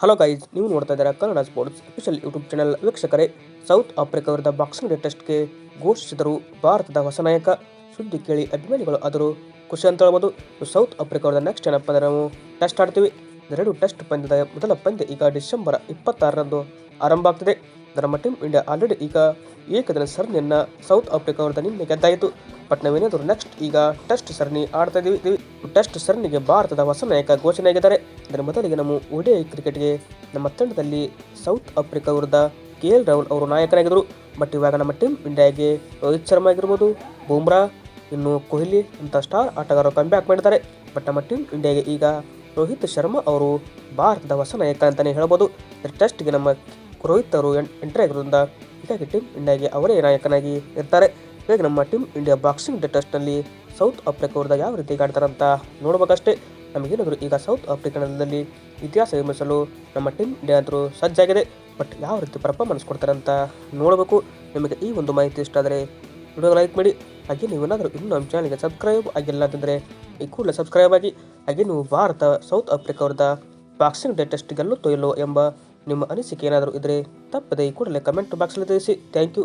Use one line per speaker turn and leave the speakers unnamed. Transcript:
Hello guys ನೀವು ನೋಡ್ತಾ ಇದ್ದೀರಾ Kannada sports official YouTube channel ವೀಕ್ಷಕರೇ ಸೌತ್ ಆಫ್ರಿಕಾ ವಿರುದ್ಧ ಬಾಕ್ಸಿಂಗ್ ಡೇ ಟೆಸ್ಟ್ಗೆ ಘೋಷಿಸಿದರು ಭಾರತದ ಹೊಸ ನಾಯಕ. ಸುದ್ದಿ ಕೇಳಿ ಅಭಿಮಾನಿಗಳು ಆದರೂ ಖುಷಿ ಅಂತ ಹೇಳ್ಬೋದು. ಸೌತ್ ಆಫ್ರಿಕಾ ವಿರುದ್ಧ ನೆಕ್ಸ್ಟ್ ಏನಪ್ಪ ಅಂದರೆ ನಾವು ಟೆಸ್ಟ್ ಆಡ್ತೀವಿ. ಎರಡು ಟೆಸ್ಟ್ ಪಂದ್ಯದ ಮೊದಲ ಪಂದ್ಯ ಈಗ ಡಿಸೆಂಬರ್ ಇಪ್ಪತ್ತಾರರಂದು ಆರಂಭ ಆಗ್ತಿದೆ. ನಮ್ಮ ಟೀಮ್ ಇಂಡಿಯಾ ಆಲ್ರೆಡಿ ಈಗ ಏಕದಿನ ಸರಣಿಯನ್ನ ಸೌತ್ ಆಫ್ರಿಕಾ ವಿರುದ್ಧ ನಿನ್ನೆ ಗೆದ್ದಾಯಿತು. ಬಟ್ ನಾವೇನಾದರೂ ನೆಕ್ಸ್ಟ್ ಈಗ ಟೆಸ್ಟ್ ಸರಣಿ ಆಡ್ತಾ ಇದ್ದೀವಿ. ಟೆಸ್ಟ್ ಸರಣಿಗೆ ಭಾರತದ ಹೊಸ ನಾಯಕ ಘೋಷಣೆಯಾಗಿದ್ದಾರೆ. ಇದರ ಮೊದಲಿಗೆ ನಮ್ಮ ಒಡಿಐ ಕ್ರಿಕೆಟ್ಗೆ ನಮ್ಮ ತಂಡದಲ್ಲಿ ಸೌತ್ ಆಫ್ರಿಕಾ ವಿರುದ್ಧ ಕೆ ಎಲ್ ರಾಹುಲ್ ಅವರು ನಾಯಕರಾಗಿದ್ದರು. ಬಟ್ ಇವಾಗ ನಮ್ಮ ಟೀಮ್ ಇಂಡಿಯಾಗೆ ರೋಹಿತ್ ಶರ್ಮಾ ಆಗಿರ್ಬೋದು, ಬೂಮ್ರಾ, ಇನ್ನು ಕೊಹ್ಲಿ ಅಂತ ಸ್ಟಾರ್ ಆಟಗಾರರು ಕಂಬ್ಯಾಕ್ ಮಾಡಿದ್ದಾರೆ. ಬಟ್ ನಮ್ಮ ಟೀಮ್ ಇಂಡಿಯಾಗೆ ಈಗ ರೋಹಿತ್ ಶರ್ಮಾ ಅವರು ಭಾರತದ ಹೊಸ ನಾಯಕ ಅಂತಲೇ ಹೇಳ್ಬೋದು. ಟೆಸ್ಟ್ಗೆ ನಮ್ಮ ರೋಹಿತ್ ಅವರು ಎಂಟ್ರಿ ಆಗಿರೋದ್ರಿಂದ ಹೀಗಾಗಿ ಟೀಮ್ ಇಂಡಿಯಾಗೆ ಅವರೇ ನಾಯಕನಾಗಿ ಇರ್ತಾರೆ. ಹೀಗಾಗಿ ನಮ್ಮ ಟೀಮ್ ಇಂಡಿಯಾ ಬಾಕ್ಸಿಂಗ್ ಟೆಸ್ಟ್ನಲ್ಲಿ ಸೌತ್ ಆಫ್ರಿಕಾ ವಿರುದ್ಧ ಯಾವ ರೀತಿ ಆಡ್ತಾರಂತ ನೋಡ್ಬೇಕಷ್ಟೇ. ನಮಗೇನಾದರೂ ಈಗ ಸೌತ್ ಆಫ್ರಿಕಾದಲ್ಲಿ ಇತಿಹಾಸ ನಿರ್ಮಿಸಲು ನಮ್ಮ ಟೀಮ್ ಇಂಡಿಯಾ ಸಜ್ಜಾಗಿದೆ ಬಟ್ ಯಾವ ರೀತಿ ಪರ್ಫಾರ್ಮೆನ್ಸ್ ಕೊಡ್ತಾರೆ ಅಂತ ನೋಡಬೇಕು. ನಿಮಗೆ ಈ ಒಂದು ಮಾಹಿತಿ ಇಷ್ಟ ಆದರೆ ವಿಡಿಯೋ ಲೈಕ್ ಮಾಡಿ. ಹಾಗೆ ನೀವೇನಾದರೂ ಇನ್ನೂ ನಮ್ಮ ಚಾನಲ್ಗೆ ಸಬ್ಸ್ಕ್ರೈಬ್ ಆಗಿಲ್ಲ ಅಂತಂದರೆ ಈ ಕೂಡಲೇ ಸಬ್ಸ್ಕ್ರೈಬ್ ಆಗಿ. ಹಾಗೆ ನೀವು ಭಾರತ ಸೌತ್ ಆಫ್ರಿಕಾ ವಿರುದ್ಧ ಬಾಕ್ಸಿಂಗ್ ಡೇ ಟೆಸ್ಟ್ ಗೆಲ್ಲುತ್ತೋ ಇಲ್ಲೋ ಎಂಬ ನಿಮ್ಮ ಅನಿಸಿಕೆ ಏನಾದರೂ ಇದ್ದರೆ ತಪ್ಪದೆ ಕೂಡಲೇ ಕಮೆಂಟ್ ಬಾಕ್ಸಲ್ಲಿ ತಿಳಿಸಿ. Thank you